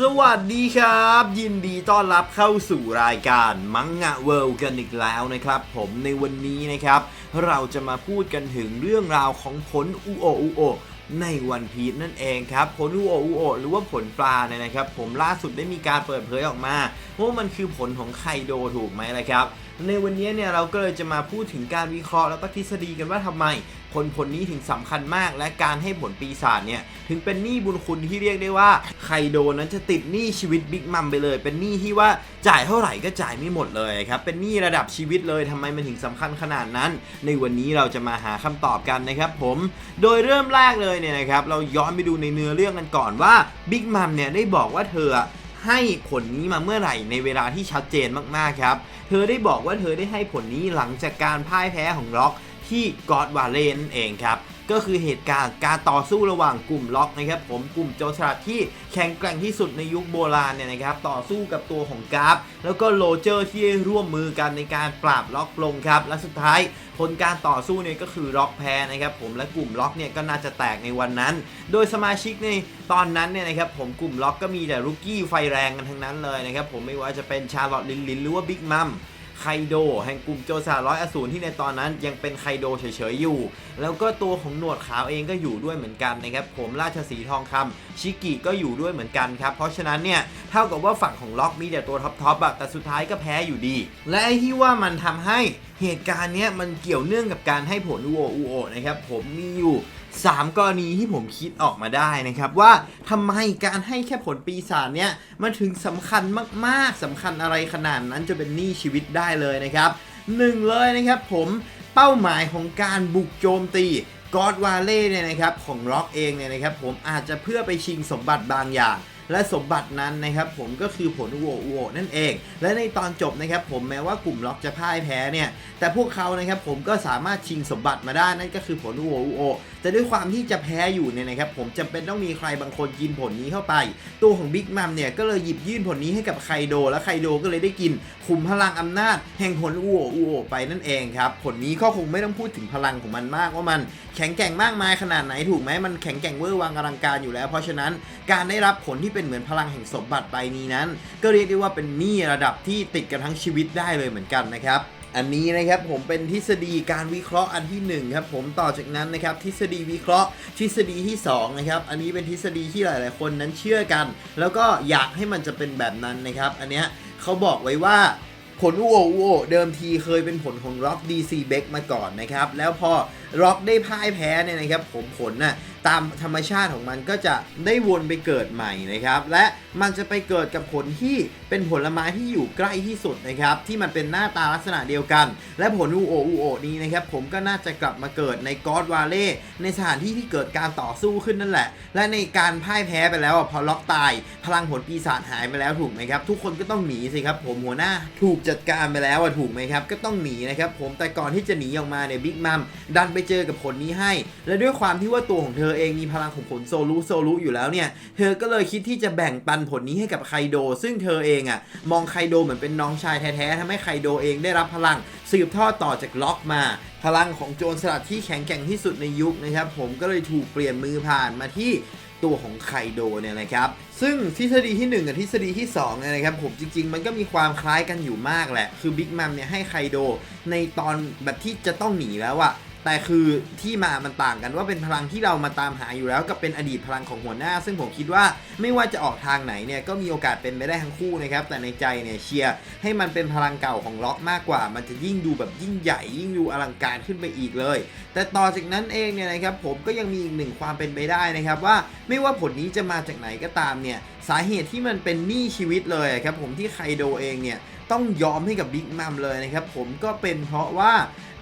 สวัสดีครับ ยินดีต้อนรับเข้าสู่รายการมังงะเวิลด์กันอีกแล้วนะครับ ผมในวันนี้นะครับ เราจะมาพูดกันถึงเรื่องราวของผลอุโออุโอในวันพีชนั่นเองครับผลอุโออุโอหรือว่าผลปลาเนี่ยนะครับ ผมล่าสุดได้มีการเปิดเผยออกมาว่ามันคือผลของไคโดถูกไหมนะครับ ในวันนี้เนี่ยเราก็เลยจะมาพูดถึงการวิเคราะห์แล้วก็ทฤษฎีกันว่าทำไมผลผลนี้ถึงสำคัญมาก และการให้ผลปีศาจเนี่ยถึงเป็นหนี้บุญคุณที่เรียกได้ว่าไคโดนั้นจะติดหนี้ชีวิตบิ๊กมัมไปเลย เป็นหนี้ที่ว่าจ่ายเท่าไหร่ก็จ่ายไม่หมดเลยครับเป็นหนี้ระดับชีวิตเลยทำไมมันถึงสำคัญขนาดนั้น ในวันนี้เราจะมาหาคำตอบกันนะครับผมโดยเริ่มแรกเลยเนี่ยนะครับเราย้อนไปดูในเนื้อเรื่องกันก่อนว่าบิ๊กมัมเนี่ยได้บอกว่าเธอ ให้ผลนี้มาเมื่อไหร่ในเวลาที่ชัดเจนมากๆครับ เธอได้บอกว่าเธอได้ให้ผลนี้หลังจากการพ่ายแพ้ของล็อกที่กอดวาเลนนเองครับ ก็คือเหตุการณ์การต่อสู้ระหว่างกลุ่มล็อกนะครับผมกลุ่มโจรสลัดที่แข็งแกร่งที่สุดในยุคโบราณเนี่ยนะครับต่อสู้กับตัวของกราฟ แล้วก็โรเจอร์ที่ร่วมมือกันในการปราบล็อกลงครับ และสุดท้ายผลการต่อสู้เนี่ยก็คือล็อกแพ้นะครับผมและกลุ่มล็อกเนี่ยก็น่าจะแตกในวันนั้น โดยสมาชิกในตอนนั้นเนี่ยนะครับผมกลุ่มล็อกก็มีแต่รุกกี้ไฟแรงกันทั้งนั้นเลยนะครับผมไม่ว่าจะเป็นชาร์ลอตลินลินหรือว่าบิ๊กมัม ไคโดแห่งกลุ่มโจรสลัดร้อยอสูรที่ในตอนนั้นยังเป็นไคโดเฉยๆอยู่ แล้วก็ตัวของหนวดขาวเองก็อยู่ด้วยเหมือนกันนะครับผมราชสีทองคำชิกิก็อยู่ด้วยเหมือนกันครับ เพราะฉะนั้นเนี่ยเท่ากับว่าฝั่งของล็อกมีแต่ตัวท็อปๆอะแต่สุดท้ายก็แพ้อยู่ดี และไอ้ที่ว่ามันทำให้เหตุการณ์เนี้ยมันเกี่ยวเนื่องกับการให้ผลอูโออูโอนะครับผมมีอยู่ 3 กรณีที่ผมคิดออกมาได้นะครับ ว่าทำไมการให้แค่ผลปีศาจเนี่ยมันถึงสำคัญมากๆสำคัญอะไรขนาดนั้นจะเป็นหนี้ชีวิตได้เลยนะครับหนึ่งเลยนะครับผมเป้าหมายของการบุกโจมตีกอดวาเล่เนี่ยนะครับของล็อกเองเนี่ยนะครับผมอาจจะเพื่อไปชิงสมบัติบางอย่าง และสมบัตินั้นนะครับผมก็คือผลอุโออุโอนั่นเอง และในตอนจบนะครับผมแม้ว่ากลุ่มล็อกจะพ่ายแพ้เนี่ยแต่พวกเขานะครับผมก็สามารถชิงสมบัติมาได้นั่นก็คือผลอุโออุโอแต่ด้วยความที่จะแพ้อยู่เนี่ยนะครับผมจำเป็นต้องมีใครบางคนกินผลนี้เข้าไป ตัวของบิ๊กมัมเนี่ยก็เลยหยิบยื่นผลนี้ให้กับไคโด และไคโดก็เลยได้กินขุมพลังอำนาจ แห่งผลอุโออุโอไปนั่นเองครับผลนี้ก็คงไม่ต้องพูดถึงพลังของมันมากว่ามันแข็งแกร่งมากมายขนาดไหนถูกไหมมันแข็งแกร่งเวอร์วังอลังการอยู่แล้ว เพราะฉะนั้นการได้รับผลที่เป็นเหมือนพลังแห่งสมบัติใบนี้นั้น ก็เรียกได้ว่าเป็นหนี้ระดับที่ติดกันทั้งชีวิตได้เลยเหมือนกันนะครับอันนี้นะครับผมเป็นทฤษฎีการวิเคราะห์อันที่หนึ่งครับผมต่อจากนั้นนะครับทฤษฎีวิเคราะห์ ทฤษฎีที่สองนะครับอันนี้เป็นทฤษฎีที่หลาย ๆ คนนั้นเชื่อกัน แล้วก็อยากให้มันจะเป็นแบบนั้นนะครับ อันเนี้ยเขาบอกไว้ว่าผลอูโออูโอเดิมทีเคยเป็นผลของ Rock DC b e c k มาก่อนนะครับ แล้วพอ Rock ได้พ่ายแพ้เนี่ยนะครับผมผลน่ะ ตามธรรมชาติของมันก็จะได้วนไปเกิดใหม่นะครับ และมันจะไปเกิดกับผลที่เป็นผลไม้ที่อยู่ใกล้ที่สุดนะครับ ที่มันเป็นหน้าตาลักษณะเดียวกัน และผลอูโออูโอนี้นะครับผมก็น่าจะกลับมาเกิดในกอดวาเล่ในสถานที่ที่เกิดการต่อสู้ขึ้นนั่นแหละ และในการพ่ายแพ้ไปแล้วพอล็อกตาย พลังผลปีศาจหายไปแล้วถูกไหมครับ ทุกคนก็ต้องหนีสิครับ ผมหัวหน้าถูกจัดการไปแล้วถูกไหมครับ ก็ต้องหนีนะครับ ผมแต่ก่อนที่จะหนีออกมาเนี่ยบิ๊กมัมดันไปเจอกับผลนี้ให้ และด้วยความที่ว่าตัวของเธอเองมีพลังของผลโซลูโซลูอยู่แล้วเนี่ย เธอก็เลยคิดที่จะแบ่งปันผลนี้ให้กับไคโด ซึ่งเธอเองอะมองไคโดเหมือนเป็นน้องชายแท้ๆทำให้ไคโดเองได้รับพลังสืบทอดต่อจากล็อกมา พลังของโจรสลัดที่แข็งแกร่งที่สุดในยุคนะครับ ผมก็เลยถูกเปลี่ยนมือผ่านมาที่ตัวของไคโดเนี่ยนะครับ ซึ่งทฤษฎีที่ 1 กับทฤษฎีที่2เนี่ยนะครับผมจริง ๆ มันก็มีความคล้ายกันอยู่มากแหละ คือบิ๊กมัมเนี่ยให้ไคโดในตอนแบบที่จะต้องหนีแล้วอะ แต่คือที่มามันต่างกันว่าเป็นพลังที่เรามาตามหาอยู่แล้วกับเป็นอดีตพลังของหัวหน้า ซึ่งผมคิดว่าไม่ว่าจะออกทางไหนเนี่ยก็มีโอกาสเป็นไปได้ทั้งคู่นะครับ แต่ในใจเนี่ยเชียร์ให้มันเป็นพลังเก่าของล็อกมากกว่า มันจะยิ่งดูแบบยิ่งใหญ่ยิ่งดูอลังการขึ้นไปอีกเลย แต่ต่อจากนั้นเองเนี่ยนะครับผมก็ยังมีอีกหนึ่งความเป็นไปได้นะครับว่าไม่ว่าผลนี้จะมาจากไหนก็ตามเนี่ยสาเหตุที่มันเป็นหนี้ชีวิตเลยครับผมที่ไคโดเองเนี่ย ต้องยอมให้กับบิ๊กมัมเลยนะครับผมก็เป็นเพราะว่า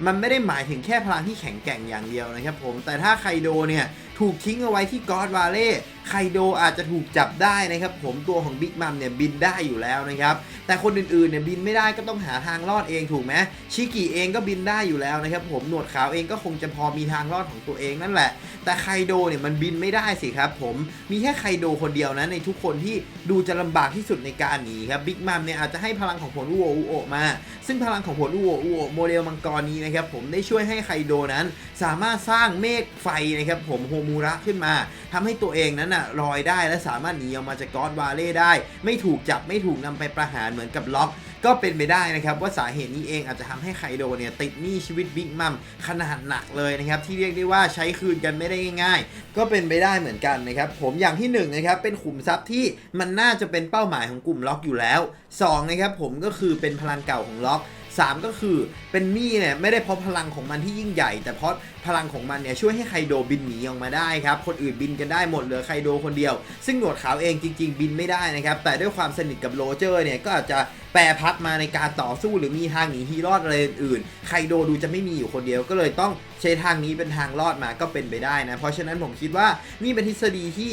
มันไม่ได้หมายถึงแค่พลังที่แข็งแกร่งอย่างเดียวนะครับผมแต่ถ้าไคโดเนี่ยถูกทิ้งเอาไว้ที่กอดวาเล่ไคโดอาจจะถูกจับได้นะครับผมตัวของบิ๊กมัมเนี่ยบินได้อยู่แล้วนะครับแต่คนอื่นๆเนี่ยบินไม่ได้ก็ต้องหาทางรอดเองถูกไหมชิกิเองก็บินได้อยู่แล้วนะครับผมหนวดขาวเองก็คงจะพอมีทางรอดของตัวเองนั่นแหละ แต่ไคโดเนี่ยมันบินไม่ได้สิครับผมมีแค่ไคโดคนเดียวนะในทุกคนที่ดูจะลำบากที่สุดในการหนีครับบิ๊กมัมเนี่ยอาจจะให้พลังของผลอูโออูโอมา ซึ่งพลังของผลอูโออูโอโมเดลมังกรนี้นะครับผมได้ช่วยให้ไคโดนั้น สามารถสร้างเมฆไฟนะครับผมโฮมูระขึ้นมาทำให้ตัวเองนั้นน่ะลอยได้และสามารถหนีออกมาจากกอดวาเล่ได้ ไม่ถูกจับไม่ถูกนำไปประหารเหมือนกับล็อกก็เป็นไปได้นะครับว่าสาเหตุนี้เองอาจจะทำให้ไคโดเนี่ยติดหนี้ชีวิตบิ๊กมัมขนาดหนักเลยนะครับที่เรียกได้ว่าใช้คืนกันไม่ได้ง่าย ๆ ก็เป็นไปได้เหมือนกันนะครับผมอย่างที่หนึ่งนะครับเป็นขุมทรัพย์ที่มันน่าจะเป็นเป้าหมายของกลุ่มล็อกอยู่แล้วสองนะครับผมก็คือเป็นพลังเก่าของล็อก 3 ก็คือเป็นหนี้เนี่ยไม่ได้เพราะพลังของมันที่ยิ่งใหญ่ แต่เพราะพลังของมันเนี่ยช่วยให้ไคโดบินหนีออกมาได้ครับ คนอื่นบินกันได้หมดเหลือไคโดคนเดียว ซึ่งหนวดขาวเองจริง ๆ บินไม่ได้นะครับ แต่ด้วยความสนิทกับโรเจอร์เนี่ยก็อาจจะ แปรพัดมาในการต่อสู้หรือมีทางหนีที่รอดอะไรอื่นๆไคโดดูจะไม่มีอยู่คนเดียวก็เลยต้องใช้ทางนี้เป็นทางรอดมาก็เป็นไปได้นะ เพราะฉะนั้นผมคิดว่านี่เป็นทฤษฎีที่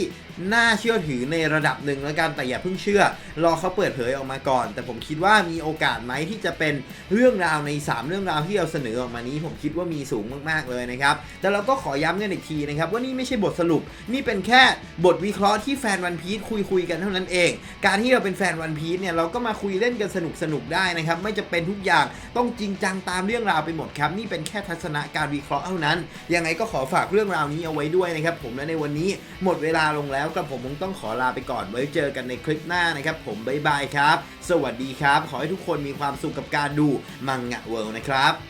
น่าเชื่อถือในระดับหนึ่งแล้วกันแต่อย่าเพิ่งเชื่อ รอเขาเปิดเผยออกมาก่อน แต่ผมคิดว่ามีโอกาสไหมที่จะเป็นเรื่องราวใน 3 เรื่องราวที่เราเสนอออกมานี้ ผมคิดว่ามีสูงมากๆเลยนะครับแต่เราก็ขอย้ำกันอีกทีนะครับว่านี่ไม่ใช่บทสรุป นี่เป็นแค่บทวิเคราะห์ที่แฟนวันพี e คุยคุยๆกันเท่านั้นเอง การที่เราเป็นแฟนวันพี e เนี่ยเราก็มาคุยเล่นกันสนุกสนุกๆได้นะครับ ไม่จะเป็นทุกอย่างต้องจริงจังตามเรื่องราวไปหมดครับ นี่เป็นแค่ทัศนะการวิเคราะห์เท่านั้น ยังไงก็ขอฝากเรื่องราวนี้เอาไว้ด้วยนะครับ ผมและในวันนี้หมดเวลาลงแล้วกับผมคงต้องขอลาไปก่อนไว้เจอกันในคลิปหน้านะครับ ผมบ๊ายบายครับ สวัสดีครับ ขอให้ทุกคนมีความสุขกับการดูมังงะเวิลด์นะครับ